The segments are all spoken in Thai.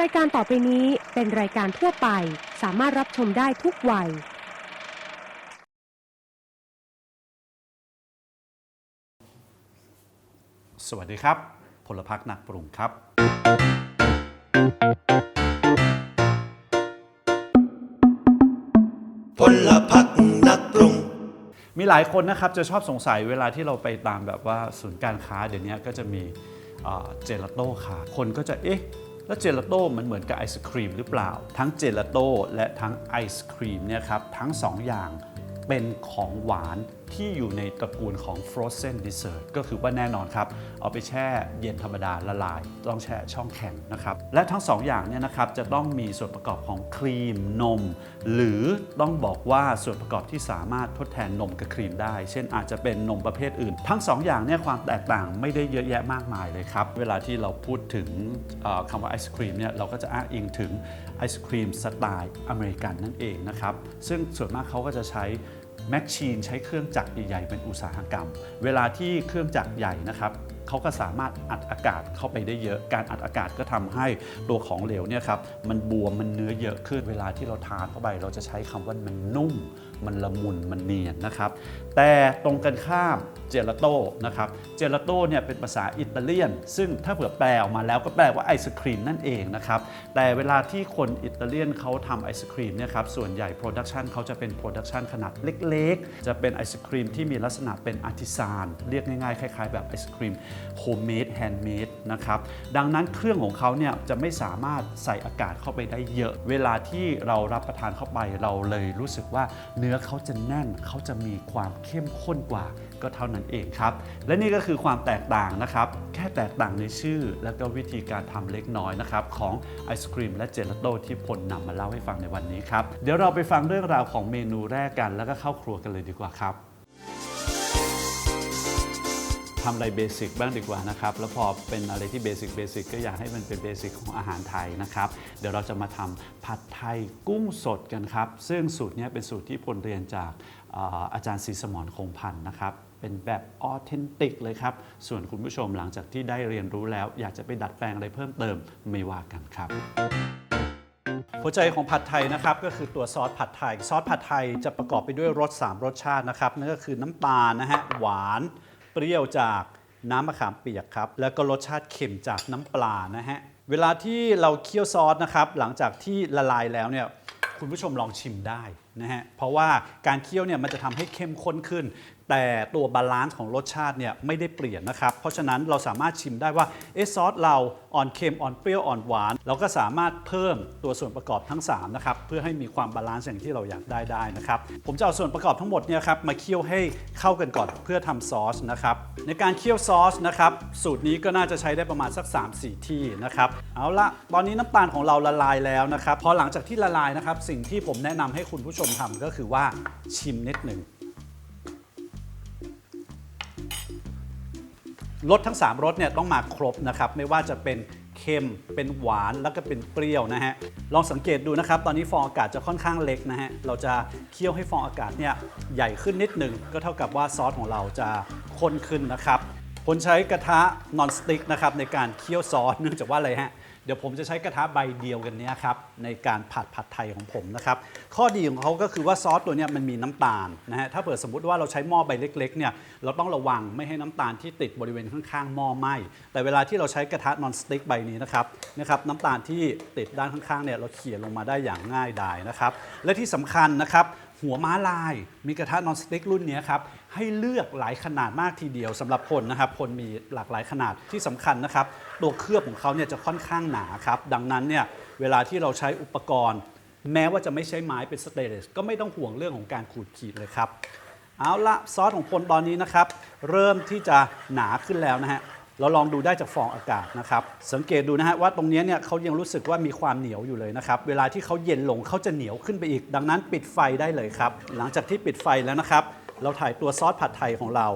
รายการต่อไปนี้เป็นรายการทั่วไป สามารถรับชมได้ทุกวัย สวัสดีครับ พลพักนักปรุงครับ พลพักนักปรุง มีหลายคนนะครับจะชอบสงสัยเวลาที่เราไปตามแบบว่าศูนย์การค้าเดี๋ยวนี้ก็จะมีเอ่อเจลาโต้ขายคนก็จะเอ๊ะ แล้วเจลาโต้มันเหมือนกับไอศครีมหรือเปล่า ทั้งเจลาโต้และทั้งไอศครีมเนี่ยครับทั้งสองอย่างเป็นของหวานที่อยู่ในตระกูลของ frozen dessert ก็คือว่าแน่นอนครับ เอาไปแช่เย็นธรรมดาละลาย ต้องแช่ช่องแข็งนะครับ และทั้งสองอย่างเนี่ยนะครับจะต้องมีส่วนประกอบของครีมนม หรือต้องบอกว่าส่วนประกอบที่สามารถทดแทนนมกับครีมได้ เช่นอาจจะเป็นนมประเภทอื่น ทั้งสองอย่างเนี่ยความแตกต่างไม่ได้เยอะแยะมากมายเลยครับ เวลาที่เราพูดถึงคำว่าไอศครีมเนี่ยเราก็จะอ้างอิงถึงไอศครีมสไตล์อเมริกันนั่นเองนะครับซึ่งส่วนมากเขาก็จะใช้ แมชชีนใช้เครื่องจักรใหญ่ๆเป็นอุตสาหกรรม เวลาที่เครื่องจักรใหญ่นะครับ เขาก็สามารถอัดอากาศเข้าไปได้เยอะ การอัดอากาศก็ทำให้ตัวของเหลวเนี่ยครับมันบวมมันเนื้อเยอะขึ้นเวลาที่เราทานเข้าไป เราจะใช้คำว่ามันนุ่ม มันละมุนมันเนียนนะครับ แต่ตรงกันข้ามเจลาโต้นะครับเจลาโต้เนี่ยเป็นภาษาอิตาเลียน ซึ่งถ้าเผื่อแปลออกมาแล้วก็แปลว่าไอศครีมนั่นเองนะครับแต่เวลาที่คนอิตาเลียนเขาทำไอศครีมเนี่ยครับส่วนใหญ่โปรดักชันเขาจะเป็นโปรดักชันขนาดเล็ก ๆ จะเป็นไอศครีมที่มีลักษณะเป็นอาร์ติซานเรียกง่ายๆคล้ายๆ แบบไอศครีมโฮมเมดแฮนด์เมดนะครับดังนั้นเครื่องของเขาเนี่ยจะไม่สามารถใส่อากาศเข้าไปได้เยอะ เวลาที่เรารับประทานเข้าไปเราเลยรู้สึกว่าเนื้อเขาจะแน่นเขาจะมีความเข้มข้นกว่าก็เท่านั้นเองครับ และนี่ก็คือความแตกต่างนะครับ แค่แตกต่างในชื่อ แล้วก็วิธีการทำเล็กน้อยนะครับ ของไอศครีมและเจลาโต้ที่พลนำมาเล่าให้ฟังในวันนี้ครับ เดี๋ยวเราไปฟังเรื่องราวของเมนูแรกกัน แล้วก็เข้าครัวกันเลยดีกว่าครับ ทำอะไรเบสิกบ้างดีกว่านะครับ แล้วพอเป็นอะไรที่เบสิกเบสิกก็อยากให้มันเป็นเบสิกของอาหารไทยนะครับ เดี๋ยวเราจะมาทำผัดไทยกุ้งสดกันครับ ซึ่งสูตรเนี้ยเป็นสูตรที่พลเรียนจากเอ่ออาจารย์ศรีสมรคงพันธ์นะครับ เป็นแบบออเทนติกเลยครับ ส่วนคุณผู้ชมหลังจากที่ได้เรียนรู้แล้ว อยากจะไปดัดแปลงอะไรเพิ่มเติมไม่ว่ากันครับ หัวใจของผัดไทยนะครับก็คือตัวซอสผัดไทย ซอสผัดไทยจะประกอบไปด้วยรส 3 รสชาตินะครับนั่นก็คือน้ำตาลนะฮะหวาน เปรี้ยวจากน้ำมะขามเปียกครับ แล้วก็รสชาติเค็มจากน้ำปลานะฮะ เวลาที่เราเคี่ยวซอสนะครับ หลังจากที่ละลายแล้วเนี่ยคุณผู้ชมลองชิมได้นะฮะ เพราะว่าการเคี่ยวเนี่ยมันจะทำให้เข้มข้นขึ้น แต่ตัวบาลานซ์ของรสชาติเนี่ยไม่ได้เปลี่ยนนะครับ เพราะฉะนั้นเราสามารถชิมได้ว่าเอซอสเราอ่อนเค็มอ่อนเปรี้ยวอ่อนหวาน เราก็สามารถเพิ่มตัวส่วนประกอบทั้ง3นะครับเพื่อให้มีความบาลานซ์อย่างที่เราอยากได้ได้นะครับ ผมจะเอาส่วนประกอบทั้งหมดเนี่ยครับมาเคี่ยวให้เข้ากันก่อนเพื่อทำซอสนะครับในการเคี่ยวซอสนะครับสูตรนี้ก็น่าจะใช้ได้ประมาณสัก 3-4 ที่นะครับเอาละตอนนี้น้ำตาลของเราละลายแล้วนะครับพอหลังจากที่ละลายนะครับสิ่งที่ผมแนะนำให้คุณผู้ชมทำก็คือว่าชิมนิดหนึ่ง รสทั้ง 3รสเนี่ยต้องมาครบนะครับ ไม่ว่าจะเป็นเค็ม เป็นหวานแล้วก็เป็นเปรี้ยวนะฮะ ลองสังเกตดูนะครับ ตอนนี้ฟองอากาศจะค่อนข้างเล็กนะฮะ เราจะเคี่ยวให้ฟองอากาศเนี่ยใหญ่ขึ้นนิดหนึ่ง ก็เท่ากับว่าซอสของเราจะข้นขึ้นนะครับผมใช้กระทะนอนสติ๊กนะครับในการเคี่ยวซอสเนื่องจากว่าอะไรฮะ เดี๋ยวผมจะใช้กระทะใบเดียวกันนี้ครับในการผัดผัดไทยของผมนะครับข้อดีของเขาก็คือว่าซอสตัวนี้มันมีน้ำตาลนะฮะถ้าเปิดสมมติว่าเราใช้หม้อใบเล็กๆเนี่ยเราต้องระวังไม่ให้น้ำตาลที่ติดบริเวณข้างๆหม้อไหม้แต่เวลาที่เราใช้กระทะนอนสติ๊กใบนี้นะครับนะครับน้ำตาลที่ติดด้านข้างๆเนี่ยเราเขี่ยลงมาได้อย่างง่ายดายนะครับและที่สำคัญนะครับ หัวม้าลาย มีกระทะนอนสติ๊กรุ่นนี้ครับให้เลือกหลายขนาดมากทีเดียวสำหรับพลนะครับพลมีหลากหลายขนาดที่สำคัญนะครับตัวเคลือบของเขาเนี่ยจะค่อนข้างหนาครับดังนั้นเนี่ยเวลาที่เราใช้อุปกรณ์ แม้ว่าจะไม่ใช้ไม้เป็นสเตนเลสก็ไม่ต้องห่วงเรื่องของการขูดขีดเลยครับเอาละซอสของพลตอนนี้นะครับเริ่มที่จะหนาขึ้นแล้วนะฮะ เราลองดูได้จากฟองอากาศนะครับ สังเกตดูนะฮะว่าตรงนี้เนี่ยเขายังรู้สึกว่ามีความเหนียวอยู่เลยนะครับ เวลาที่เขาเย็นลงเขาจะเหนียวขึ้นไปอีก ดังนั้นปิดไฟได้เลยครับ หลังจากที่ปิดไฟแล้วนะครับ เราถ่ายตัวซอสผัดไทยของเรา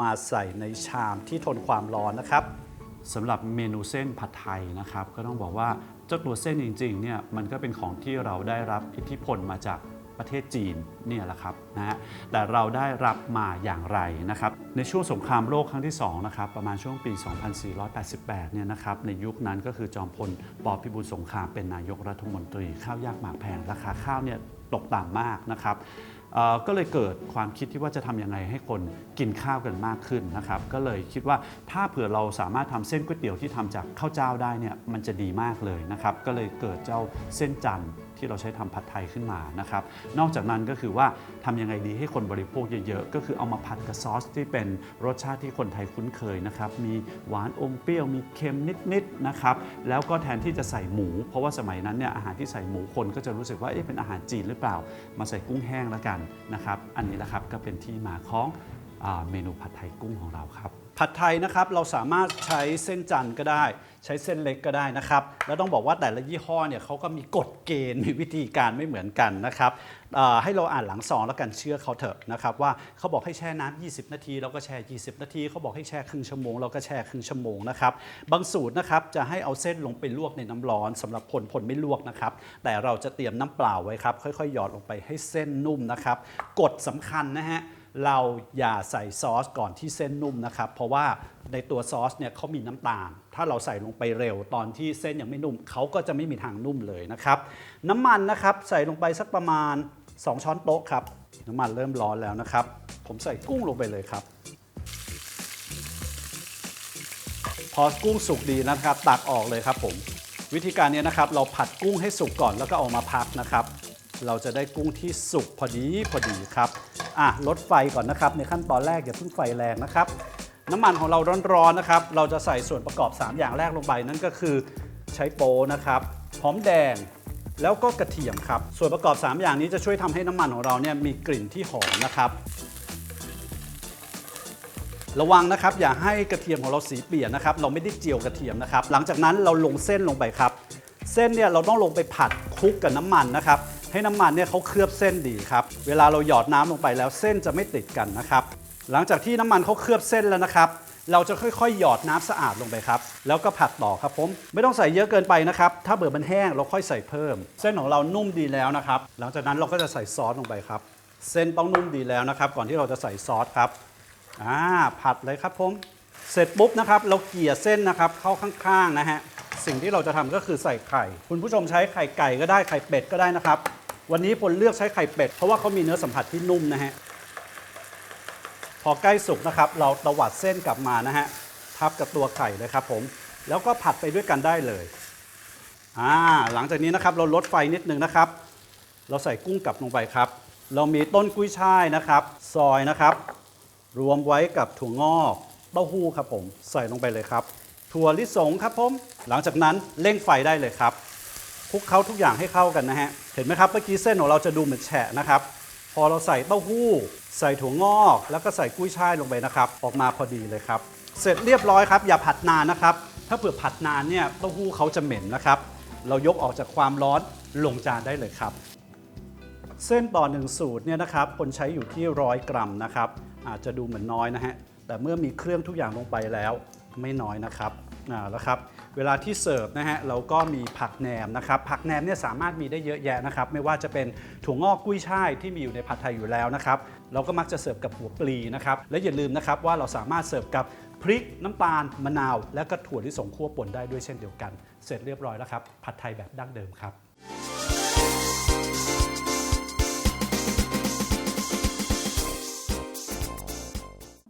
มาใส่ในชามที่ทนความร้อนนะครับสำหรับเมนูเส้นผัดไทยนะครับ ก็ต้องบอกว่าเจ้าตัวเส้นจริงๆเนี่ยมันก็เป็นของที่เราได้รับอิทธิพลมาจาก ประเทศจีนเนี่ยแหละครับนะฮะแต่เราได้รับมาอย่างไรนะครับ ในช่วงสงครามโลกครั้งที่2นะครับประมาณช่วงปี 2488 เนี่ยนะครับในยุคนั้นก็คือจอมพลปพิบูลสงครามเป็นนายกรัฐมนตรี ข้าวยากหมากแพงราคาข้าวเนี่ยตกต่ำมากนะครับก็เลยเกิดความคิดที่ว่าจะทำยังไงให้คนกินข้าวกันมากขึ้นนะครับ ก็เลยคิดว่าถ้าเผื่อเราสามารถทำเส้นก๋วยเตี๋ยวที่ทำจากข้าวเจ้าได้เนี่ยมันจะดีมากเลยนะครับ ก็เลยเกิดเจ้าเส้นจันทร์ ที่เราใช้ทำผัดไทยขึ้นมานะครับนอกจากนั้นก็คือว่าทำยังไงดีให้คนบริโภคเยอะๆ ก็คือเอามาผัดกับซอสที่เป็นรสชาติที่คนไทยคุ้นเคยนะครับมีหวานอมเปรี้ยวมีเค็มนิดๆนะครับแล้วก็แทนที่จะใส่หมู เพราะว่าสมัยนั้นเนี่ยอาหารที่ใส่หมูคนก็จะรู้สึกว่าเอ๊ะเป็นอาหารจีนหรือเปล่า มาใส่กุ้งแห้งแล้วกันนะครับอันนี้แหละครับก็เป็นที่มาของอเมนูผัดไทยกุ้งของเราครับ ผัดไทยนะครับเราสามารถใช้เส้นจันทร์ก็ได้ ใช้เส้นเล็กก็ได้นะครับ แล้วต้องบอกว่าแต่ละยี่ห้อเนี่ยเขาก็มีกฎเกณฑ์มีวิธีการไม่เหมือนกันนะครับให้เราอ่านหลังซองแล้วกันเชื่อเขาเถอะนะครับว่าเขาบอกให้แช่น้ำ20 นาทีเราก็แช่ 20 นาทีเขาบอกให้แช่ครึ่งชั่วโมงเราก็แช่ครึ่งชั่วโมงนะครับบางสูตรนะครับจะให้เอาเส้นลงไปลวกในน้ำร้อนสำหรับคนคนไม่ลวกนะครับแต่เราจะเตรียมน้ำเปล่าไว้ครับค่อยๆหยอดลงไปให้เส้นนุ่มนะครับกฎสำคัญนะฮะ เราอย่าใส่ซอสก่อนที่เส้นนุ่มนะครับ เพราะว่าในตัวซอสเนี่ยเขามีน้ำตาล ถ้าเราใส่ลงไปเร็วตอนที่เส้นยังไม่นุ่มเขาก็จะไม่มีทางนุ่มเลยนะครับ น้ำมันนะครับใส่ลงไปสักประมาณ 2 ช้อนโต๊ะครับ น้ำมันเริ่มร้อนแล้วนะครับ ผมใส่กุ้งลงไปเลยครับพอกุ้งสุกดีนะครับ ตักออกเลยครับผม วิธีการเนี้นะครับ เราผัดกุ้งให้สุกก่อนแล้วก็เอามาพักนะครับ เราจะได้กุ้งที่สุกพอดีพอดีครับ อะลดไฟก่อนนะครับ ในขั้นตอนแรกอย่าเพิ่งไฟแรงนะครับ น้ำมันของเราร้อนๆนะครับ เราจะใส่ส่วนประกอบ 3 อย่างแรกลงไป นั่นก็คือใช้โป๊นะครับ หอมแดง แล้วก็กระเทียมครับ ส่วนประกอบ 3 อย่างนี้จะช่วยทำให้น้ำมันของเราเนี่ยมีกลิ่นที่หอมนะครับ ระวังนะครับอย่าให้กระเทียมของเราสีเปลี่ยนนะครับ เราไม่ได้เจียวกระเทียมนะครับ หลังจากนั้นเราลงเส้นลงไปครับ เส้นเนี่ยเราต้องลงไปผัดคลุกกับน้ำมันนะครับ ให้น้ำมันเนี่ยเขาเคลือบเส้นดีครับ เวลาเราหยอดน้ำลงไปแล้วเส้นจะไม่ติดกันนะครับ หลังจากที่น้ำมันเขาเคลือบเส้นแล้วนะครับ เราจะค่อยๆ หยอดน้ำสะอาดลงไปครับ แล้วก็ผัดต่อครับผม ไม่ต้องใส่เยอะเกินไปนะครับ ถ้าเบื่อมันแห้งเราค่อยใส่เพิ่ม เส้นของเรานุ่มดีแล้วนะครับ หลังจากนั้นเราก็จะใส่ซอสลงไปครับ เส้นต้องนุ่มดีแล้วนะครับ ก่อนที่เราจะใส่ซอสครับ อ่า ผัดเลยครับผม เสร็จปุ๊บนะครับ เราเกลี่ยเส้นนะครับเข้าข้างๆนะฮะสิ่งที่เราจะทำก็คือใส่ไข่ คุณผู้ชมใช้ไข่ไก่ก็ได้ไข่เป็ดก็ได้นะครับ วันนี้ผลเลือกใช้ไข่เป็ด เพราะว่าเขามีเนื้อสัมผัสที่นุ่มนะฮะ พอใกล้สุกนะครับ เราตวัดเส้นกลับมานะฮะ ทับกับตัวไข่เลยครับผม แล้วก็ผัดไปด้วยกันได้เลย อ่า หลังจากนี้นะครับเราลดไฟนิดนึงนะครับ เราใส่กุ้งกลับลงไปครับ เรามีต้นกุ้ยช่ายนะครับ ซอยนะครับ รวมไว้กับถั่วงอกเต้าหู้ครับผม ใส่ลงไปเลยครับ ถั่วลิสงครับผม หลังจากนั้นเร่งไฟได้เลยครับ คลุกเคล้าทุกอย่างให้เข้ากันนะฮะ เห็นไหมครับเมื่อกี้เส้นของเราจะดูเหมือนแฉะนะครับ พอเราใส่เต้าหู้ ใส่ถั่วงอก แล้วก็ใส่กุ้ยช่ายลงไปนะครับ ออกมาพอดีเลยครับ เสร็จเรียบร้อยครับ อย่าผัดนานนะครับ ถ้าเผื่อผัดนานเนี่ยเต้าหู้เขาจะเหม็นนะครับ เรายกออกจากความร้อนลงจานได้เลยครับ เส้นต่อหนึ่งสูตรเนี่ยนะครับ คนใช้อยู่ที่ร้อยกรัมนะครับ อาจจะดูเหมือนน้อยนะฮะ แต่เมื่อมีเครื่องทุกอย่างลงไปแล้ว ไม่น้อยนะครับ อ่าแล้วครับ เวลาที่เสิร์ฟนะฮะเราก็มีผักแหนมนะครับผักแหนมเนี่ยสามารถมีได้เยอะแยะนะครับไม่ว่าจะเป็นถั่วงอกกุ้ยช่ายที่มีอยู่ในผัดไทยอยู่แล้วนะครับเราก็มักจะเสิร์ฟกับหัวปลีนะครับและอย่าลืมนะครับว่าเราสามารถเสิร์ฟกับพริกน้ำตาลมะนาว และก็ถั่วลิสงคั่วป่นได้ด้วยเช่นเดียวกัน เสร็จเรียบร้อยแล้วครับผัดไทยแบบดั้งเดิมครับ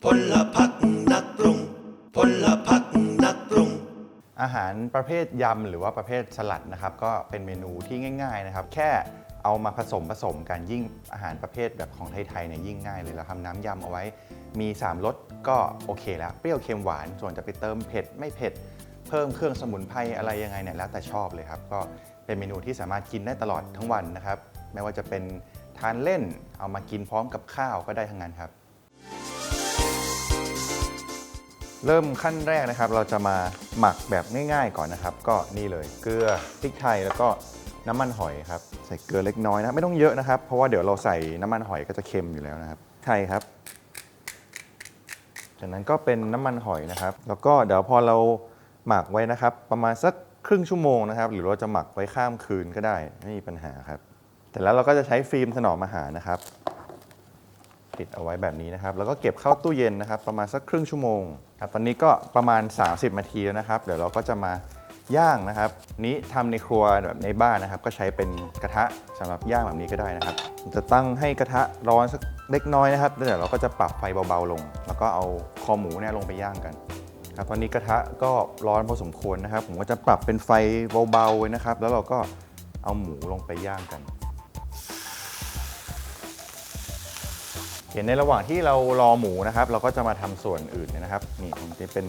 พลพักนักปรุงพลพักนักปรุง อาหารประเภทยำหรือว่าประเภทสลัดนะครับก็เป็นเมนูที่ง่าย ๆนะครับ แค่เอามาผสมผสมกันยิ่งอาหารประเภทแบบของไทยๆเนี่ยยิ่งง่ายเลยเราทำน้ำยำเอาไว้ มี 3รสก็โอเคแล้วเปรี้ยวเค็มหวานส่วนจะไปเติมเผ็ดไม่เผ็ดเพิ่มเครื่องสมุนไพรอะไรยังไงเนี่ยแล้วแต่ชอบเลยครับ ก็เป็นเมนูที่สามารถกินได้ตลอดทั้งวันนะครับ ไม่ว่าจะเป็นทานเล่นเอามากินพร้อมกับข้าวก็ได้ทั้งนั้นครับ เริ่มขั้นแรกนะครับ เราจะมาหมักแบบง่ายๆก่อนนะครับ ก็นี่เลยเกลือพริกไทยแล้วก็น้ำมันหอยครับ ใส่เกลือเล็กน้อยนะไม่ต้องเยอะนะครับ เพราะว่าเดี๋ยวเราใส่น้ำมันหอยก็จะเค็มอยู่แล้วนะครับไทยครับ จากนั้นก็เป็นน้ำมันหอยนะครับ แล้วก็เดี๋ยวพอเราหมักไว้นะครับ ประมาณสักครึ่งชั่วโมงนะครับ หรือเราจะหมักไว้ข้ามคืนก็ได้ไม่มีปัญหาครับแต่แล้วเราก็จะใช้ฟิล์มถนอมอาหารนะครับ ติดเอาไว้แบบนี้นะครับ แล้วก็เก็บเข้าตู้เย็นนะครับ ประมาณสักครึ่งชั่วโมงครับตอนนี้ก็ประมาณ 30นาทีแล้วนะครับ เดี๋ยวเราก็จะมาย่างนะครับ นี้ทำในครัวแบบในบ้านนะครับ ก็ใช้เป็นกระทะสำหรับย่างแบบนี้ก็ได้นะครับ จะตั้งให้กระทะร้อนสักเล็กน้อยนะครับแล้วเดี๋ยวเราก็จะปรับไฟเบาๆลง แล้วก็เอาคอหมูเนี่ยลงไปย่างกันครับตอนนี้กระทะก็ร้อนพอสมควรนะครับ ผมก็จะปรับเป็นไฟเบาๆไว้นะครับ แล้วเราก็เอาหมูลงไปย่างกัน เห็นในระหว่างที่เรารอหมูนะครับ เราก็จะมาทำส่วนอื่นนะครับนี่จะเป็น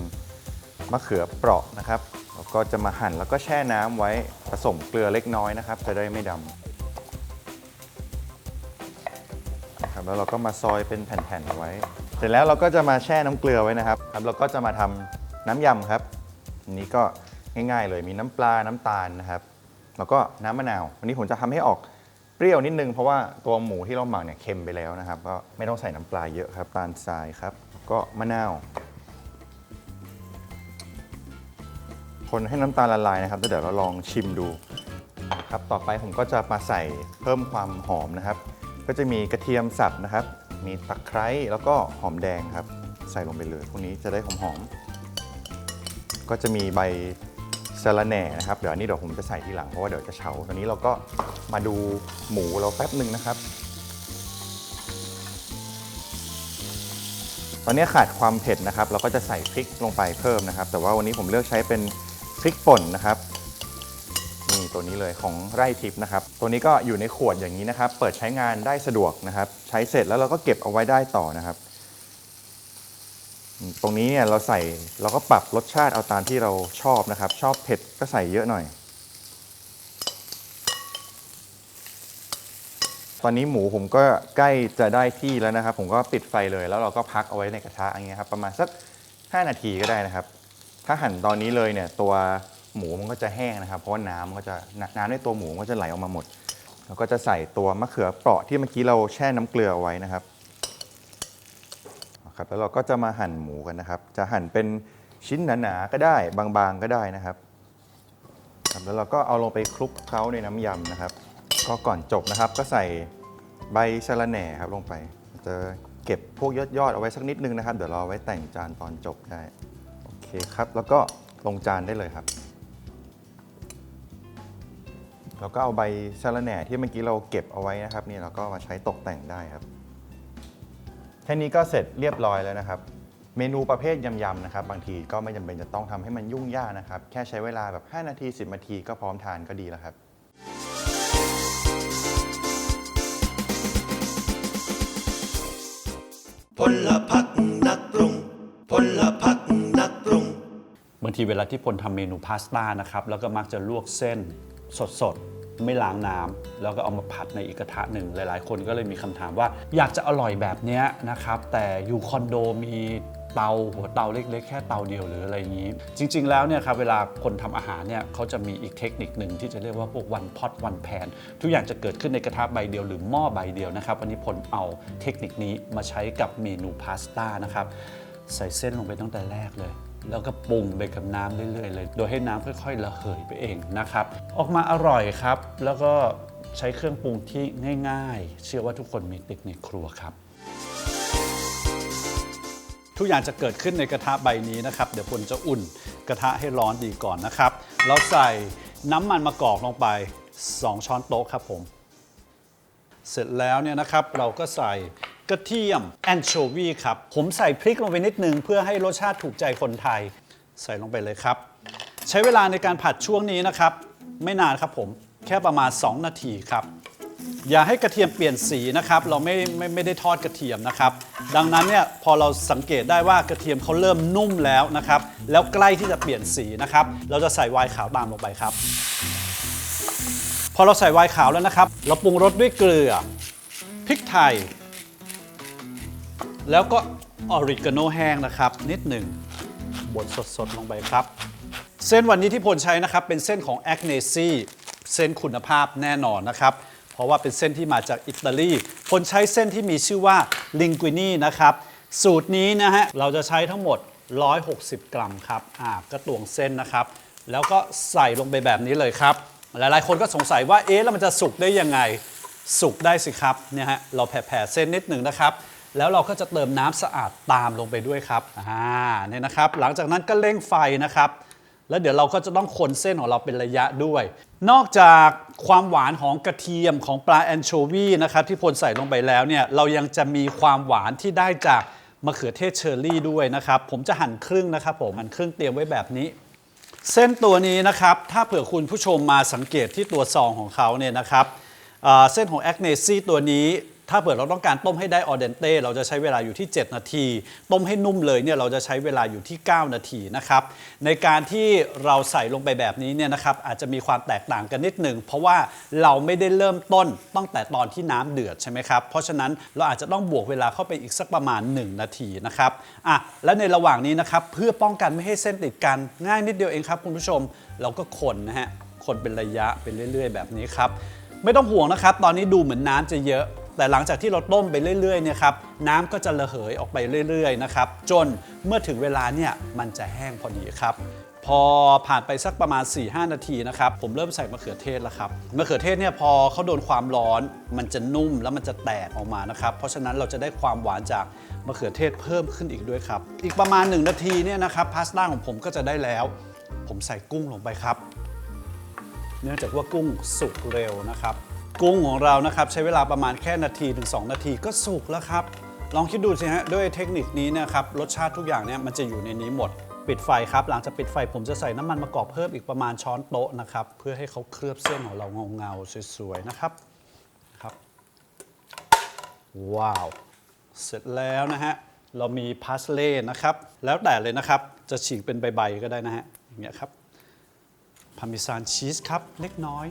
มะเขือเปราะนะครับแล้วก็จะมาหั่นแล้วก็แช่น้ำไว้ผสมเกลือเล็กน้อยนะครับ จะได้ไม่ดำนะครับแล้วเราก็มาซอยเป็นแผ่นๆไว้ เสร็จแล้วเราก็จะมาแช่น้ำเกลือไว้นะครับครับเราก็จะมาทำน้ำยำครับอันนี้ก็ง่ายๆเลยมีน้ำปลาน้ำตาลนะครับ แล้วก็น้ำมะนาว วันนี้ผมจะทำให้ออก เปรี้ยวนิดนึงเพราะว่าตัวหมูที่เราหมักเนี่ยเค็มไปแล้วนะครับ ก็ไม่ต้องใส่น้ำปลาเยอะครับตาลทรายครับก็มะนาว คนให้น้ำตาลละลายนะครับแล้วเดี๋ยวเราลองชิมดูครับต่อไปผมก็จะมาใส่เพิ่มความหอมนะครับ ก็จะมีกระเทียมสับนะครับ มีตะไคร้แล้วก็หอมแดงครับ ใส่ลงไปเลยพวกนี้จะได้หอมๆก็จะมีใบ สะระแหน่นะครับ เดี๋ยวอันนี้เดี๋ยวผมจะใส่ทีหลังเพราะว่าเดี๋ยวจะเฉาตอนนี้เราก็มาดูหมูเราแป๊บหนึ่งนะครับ ตอนนี้ขาดความเผ็ดนะครับ เราก็จะใส่พริกลงไปเพิ่มนะครับ แต่ว่าวันนี้ผมเลือกใช้เป็นพริกป่นนะครับนี่ตัวนี้เลยของไร่ทิพย์นะครับ ตัวนี้ก็อยู่ในขวดอย่างนี้นะครับ เปิดใช้งานได้สะดวกนะครับ ใช้เสร็จแล้วเราก็เก็บเอาไว้ได้ต่อนะครับ ตรงนี้เนี่ยเราใส่เราก็ปรับรสชาติเอาตามที่เราชอบนะครับ ชอบเผ็ดก็ใส่เยอะหน่อย ตอนนี้หมูผมก็ใกล้จะได้ที่แล้วนะครับ ผมก็ปิดไฟเลยแล้วเราก็พักเอาไว้ในกระทะอย่างเงี้ยครับประมาณสัก 5 นาทีก็ได้นะครับ ถ้าหั่นตอนนี้เลยเนี่ยตัวหมูมันก็จะแห้งนะครับ เพราะว่าน้ำมันก็จะน้ำในตัวหมูมันก็จะไหลออกมาหมด แล้วก็จะใส่ตัวมะเขือเปราะที่เมื่อกี้เราแช่น้ำเกลือเอาไว้นะครับ ครับแล้วเราก็จะมาหั่นหมูกันนะครับ จะหั่นเป็นชิ้นหนาๆก็ได้บางๆก็ได้นะครับครับแล้วเราก็เอาลงไปคลุกเคล้าในน้ำยำนะครับ ก็ก่อนจบนะครับ ก็ใส่ใบสะระแหน่ครับลงไป จะเก็บพวกยอดๆเอาไว้สักนิดนึงนะครับ เดี๋ยวเราเอไว้แต่งจานตอนจบได้ โอเคครับ แล้วก็ลงจานได้เลยครับ แล้วก็เอาใบสะระแหน่ที่เมื่อกี้เราเก็บเอาไว้นะครับ นี่เราก็มาใช้ตกแต่งได้ครับ แค่นี้ก็เสร็จเรียบร้อยแล้วนะครับ เมนูประเภทยำๆนะครับ บางทีก็ไม่จำเป็นจะต้องทำให้มันยุ่งยากนะครับ แค่ใช้เวลาแบบ 5 นาที 10 นาทีก็พร้อมทานก็ดีแล้วครับพลพักนักปรุงพลพักนักปรุง บางทีเวลาที่พลทำเมนูพาสต้านะครับ แล้วก็มักจะลวกเส้นสดๆ ไม่ล้างน้ำแล้วก็เอามาผัดในอีกกระทะหนึ่งหลาย ๆ คนก็เลยมีคำถามว่า อยากจะอร่อยแบบนี้นะครับ แต่อยู่คอนโดมีเตาหัวเตาเล็ก ๆ แค่เตาเดียวหรืออะไรอย่างนี้ จริง ๆ แล้วเนี่ยครับเวลาคนทำอาหารเนี่ยเขาจะมีอีกเทคนิคหนึ่งที่จะเรียกว่าพวกวันพอตวันแพนทุกอย่างจะเกิดขึ้นในกระทะใบเดียวหรือหม้อใบเดียวนะครับวันนี้พลเอาเทคนิคนี้มาใช้กับเมนูพาสต้านะครับใส่เส้นลงไปตั้งแต่แรกเลย แล้วก็ปรุงไปกับน้ำเรื่อยๆเลย โดยให้น้ำค่อยๆระเหยไปเองนะครับ ออกมาอร่อยครับ แล้วก็ใช้เครื่องปรุงที่ง่าย ๆ เชื่อว่าทุกคนมีติดในครัวครับทุกอย่างจะเกิดขึ้นในกระทะใบนี้นะครับ เดี๋ยวพลจะอุ่นกระทะให้ร้อนดีก่อนนะครับเราใส่น้ำมันมะกอกลงไป 2 ช้อนโต๊ะครับผม เสร็จแล้วเนี่ยนะครับเราก็ใส่ กระเทียมแอนโชวีครับ ผมใส่พริกลงไปนิดนึง เพื่อให้รสชาติถูกใจคนไทย ใส่ลงไปเลยครับ ใช้เวลาในการผัดช่วงนี้นะครับ ไม่นานครับผมแค่ประมาณ 2 นาทีครับ อย่าให้กระเทียมเปลี่ยนสีนะครับ เราไม่ไม่ไม่ได้ทอดกระเทียมนะครับ ดังนั้นเนี่ยพอเราสังเกตได้ว่ากระเทียมเขาเริ่มนุ่มแล้วนะครับ แล้วใกล้ที่จะเปลี่ยนสีนะครับ เราจะใส่ไวน์ขาวตามลงไปครับ พอเราใส่ไวน์ขาวแล้วนะครับ เราปรุงรสด้วยเกลือพริกไทย แล้วก็ออริกาโนแห้งนะครับ นิดหนึ่งบดสดๆ ลงไปครับ เส้นวันนี้ที่พลใช้นะครับ เป็นเส้นของแอคเนซีเส้นคุณภาพแน่นอนนะครับ เพราะว่าเป็นเส้นที่มาจากอิตาลีพลใช้เส้นที่มีชื่อว่าลิงกุนีนะครับ สูตรนี้นะฮะ เราจะใช้ทั้งหมด 160 กรัมครับอ่าก็ตวงเส้นนะครับ แล้วก็ใส่ลงไปแบบนี้เลยครับ หลายๆ คนก็สงสัยว่าเอ๊ะแล้วมันจะสุกได้ยังไง สุกได้สิครับเนี่ยฮะเราแผ่ๆเส้นนิดหนึ่งนะครับ แล้วเราก็จะเติมน้ำสะอาดตามลงไปด้วยครับอ่าเนี่ยนะครับ หลังจากนั้นก็เร่งไฟนะครับ แล้วเดี๋ยวเราก็จะต้องคนเส้นของเราเป็นระยะด้วย นอกจากความหวานของกระเทียมของปลาแอนโชวีนะครับที่พลใส่ลงไปแล้วเนี่ยเรายังจะมีความหวานที่ได้จากมะเขือเทศเชอร์รี่ด้วยนะครับ ผมจะหั่นครึ่งนะครับผมหั่นครึ่งเตรียมไว้แบบนี้ เส้นตัวนี้นะครับ ถ้าเผื่อคุณผู้ชมมาสังเกตที่ตัวซองของเขาเนี่ยนะครับเส้นของแอคเนซี่ตัวนี้ ถ้าเผื่อเราต้องการต้มให้ได้ออเดนเต้เราจะใช้เวลาอยู่ที่ 7 นาที ต้มให้นุ่มเลยเนี่ยเราจะใช้เวลาอยู่ที่ 9 นาทีนะครับในการที่เราใส่ลงไปแบบนี้เนี่ยนะครับอาจจะมีความแตกต่างกันนิดหนึ่งเพราะว่าเราไม่ได้เริ่มต้นตั้งแต่ตอนที่น้ำเดือดใช่ไหมครับเพราะฉะนั้นเราอาจจะต้องบวกเวลาเข้าไปอีกสักประมาณ 1 นาทีนะครับอะและในระหว่างนี้นะครับเพื่อป้องกันไม่ให้เส้นติดกันง่ายนิดเดียวเองครับคุณผู้ชมเราก็คนนะฮะคนเป็นระยะเป็นเรื่อย ๆ แบบนี้ครับไม่ต้องห่วงนะครับ ตอนนี้ดูเหมือนน้ำจะเยอะ แต่หลังจากที่เราต้มไปเรื่อยๆเนี่ยครับน้ำก็จะระเหยออกไปเรื่อยๆนะครับจนเมื่อถึงเวลาเนี่ยมันจะแห้งพอดีครับพอผ่านไปสักประมาณ 4-5 นาทีนะครับ ผมเริ่มใส่มะเขือเทศแล้วครับมะเขือเทศเนี่ยพอเขาโดนความร้อน มันจะนุ่มแล้วมันจะแตกออกมานะครับ เพราะฉะนั้นเราจะได้ความหวานจากมะเขือเทศเพิ่มขึ้นอีกด้วยครับ อีกประมาณ 1 นาทีเนี่ยนะครับพาสต้าของผมก็จะได้แล้ว ผมใส่กุ้งลงไปครับ เนื่องจากว่ากุ้งสุกเร็วนะครับ กุ้งของเรานะครับใช้เวลาประมาณแค่นาทีถึง 2 นาทีก็สุกแล้วครับ ลองคิดดูสิฮะด้วยเทคนิคนี้นะครับรสชาติทุกอย่างเนี่ยมันจะอยู่ในนี้หมด ปิดไฟครับ หลังจากปิดไฟผมจะใส่น้ำมันมะกอกเพิ่มอีกประมาณช้อนโต๊ะนะครับเพื่อให้เขาเคลือบเส้นของเราเงาๆสวยๆนะครับครับว้าว เสร็จแล้วนะฮะเรามีพาสเล่นะครับ แล้วแต่เลยนะครับ จะฉีกเป็นใบๆก็ได้นะฮะอย่างเงี้ยครับพาร์เมซานชีสครับเล็กน้อย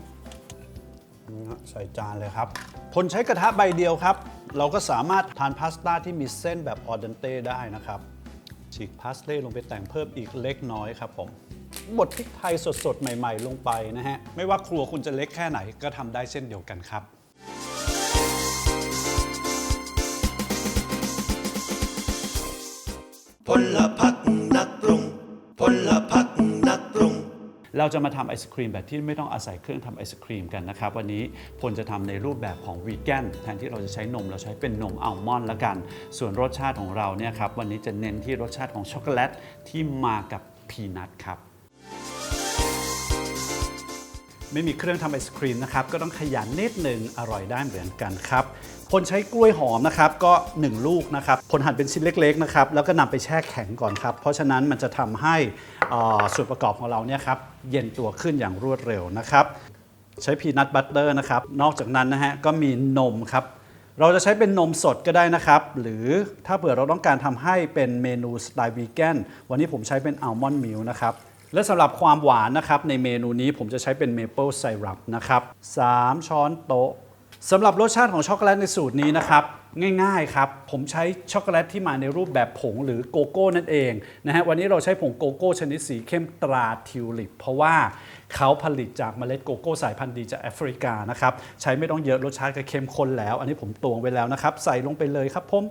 นะฮะใส่จานเลยครับพลใช้กระทะใบเดียวครับ เราก็สามารถทานพาสต้าที่มีเส้นแบบออเดนเต้ได้นะครับ ฉีกพาสเล่ลงไปแต่งเพิ่มอีกเล็กน้อยครับผมบดพริกไทยสดๆ ใหม่ๆ ลงไปนะฮะ ไม่ว่าครัวคุณจะเล็กแค่ไหนก็ทำได้เช่นเดียวกันครับพลพักนักปรุง เราจะมาทำไอศครีมแบบที่ไม่ต้องอาศัยเครื่องทำไอศครีมกันนะครับ วันนี้พลจะทำในรูปแบบของวีแกนแทนที่เราจะใช้นมเราใช้เป็นนมอัลมอนด์ละกัน ส่วนรสชาติของเราเนี่ยครับวันนี้จะเน้นที่รสชาติของช็อกโกแลตที่มากับพีนัทครับไม่มีเครื่องทำไอศครีมนะครับ ก็ต้องขยันนิดหนึ่งอร่อยได้เหมือนกันครับ พลใช้กล้วยหอมนะครับก็ 1 ลูกนะครับพลหั่นเป็นชิ้นเล็กๆนะครับแล้วก็นำไปแช่แข็งก่อนครับ เพราะฉะนั้นมันจะทำให้ส่วนประกอบของเราเนี่ยครับเย็นตัวขึ้นอย่างรวดเร็วนะครับ ใช้พีนัทบัตเตอร์นะครับนอกจากนั้นนะฮะก็มีนมครับเราจะใช้เป็นนมสดก็ได้นะครับ หรือถ้าเผื่อเราต้องการทำให้เป็นเมนูสไตล์วีแกนวันนี้ผมใช้เป็นอัลมอนด์มิลนะครับและสำหรับความหวานนะครับในเมนูนี้ผมจะใช้เป็นเมเปิลไซรัปนะครับ3ช้อนโต๊ะ สำหรับรสชาติของช็อกโกแลตในสูตรนี้นะครับง่ายๆครับ ผมใช้ช็อกโกแลตที่มาในรูปแบบผงหรือโกโก้นั่นเองนะฮะวันนี้เราใช้ผงโกโก้ชนิดสีเข้มตราทิวลิป เพราะว่าเขาผลิตจากเมล็ดโกโก้สายพันธุ์ดีจากแอฟริกานะครับใช้ไม่ต้องเยอะรสชาติก็เข้มข้นแล้ว อันนี้ผมตวงไว้แล้วนะครับใส่ลงไปเลยครับผม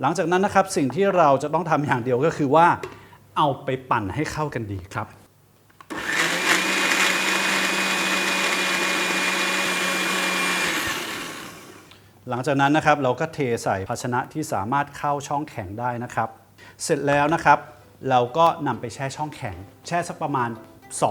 หลังจากนั้นนะครับสิ่งที่เราจะต้องทำอย่างเดียวก็คือว่า เอาไปปั่นให้เข้ากันดีครับ หลังจากนั้นนะครับเราก็เทใส่ภาชนะที่สามารถเข้าช่องแข็งได้นะครับ เสร็จแล้วนะครับ เราก็นำไปแช่ช่องแข็ง แช่สักประมาณ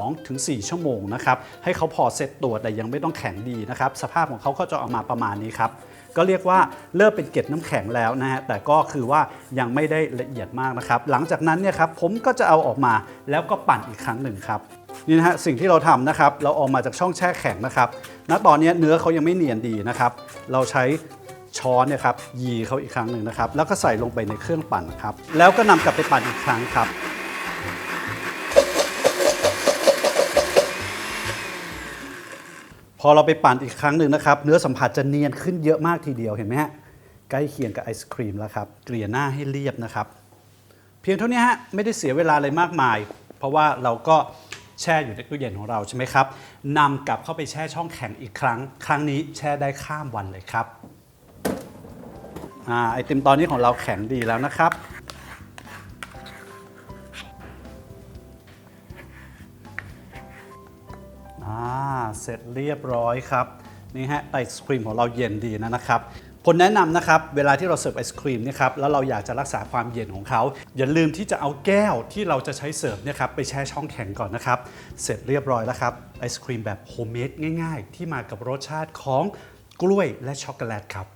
2-4 ชั่วโมงนะครับให้เขาพอเซ็ตตัวแต่ยังไม่ต้องแข็งดีนะครับ สภาพของเขาก็จะออกมาประมาณนี้ครับก็เรียกว่าเริ่มเป็นเกล็ดน้ำแข็งแล้วนะฮะแต่ก็คือว่ายังไม่ได้ละเอียดมากนะครับ หลังจากนั้นเนี่ยครับผมก็จะเอาออกมาแล้วก็ปั่นอีกครั้งหนึ่งครับ นี่นะฮะสิ่งที่เราทำนะครับ เราออกมาจากช่องแช่แข็งนะครับณตอนนี้เนื้อเขายังไม่เนียนดีนะครับ เราใช้ช้อนเนี่ยครับยีเขาอีกครั้งหนึ่งนะครับ แล้วก็ใส่ลงไปในเครื่องปั่นครับ แล้วก็นำกลับไปปั่นอีกครั้งครับ พอเราไปปั่นอีกครั้งหนึ่งนะครับ เนื้อสัมผัสจะเนียนขึ้นเยอะมากทีเดียวเห็นไหมฮะใกล้เคียงกับไอศครีมแล้วครับเกลี่ยหน้าให้เรียบนะครับ เพียงเท่านี้ฮะไม่ได้เสียเวลาอะไรมากมาย เพราะว่าเราก็ แช่อยู่ในตู้เย็นของเราใช่ไหมครับนำกลับเข้าไปแช่ช่องแข็งอีกครั้ง ครั้งนี้แช่ได้ข้ามวันเลยครับอไอติมตอนนี้ของเราแข็งดีแล้วนะครับ เสร็จเรียบร้อยครับ นี่ฮะไอศครีมของเราเย็นดีนะนะครับ ผมแนะนำนะครับ เวลาที่เราเสิร์ฟไอศครีมเนี่ยครับแล้วเราอยากจะรักษาความเย็นของเขา อย่าลืมที่จะเอาแก้วที่เราจะใช้เสิร์ฟเนี่ยครับไปแช่ช่องแข็งก่อนนะครับ เสร็จเรียบร้อยแล้วครับไอศครีมแบบโฮมเมดง่ายๆ ที่มากับรสชาติของกล้วยและช็อกโกแลตครับ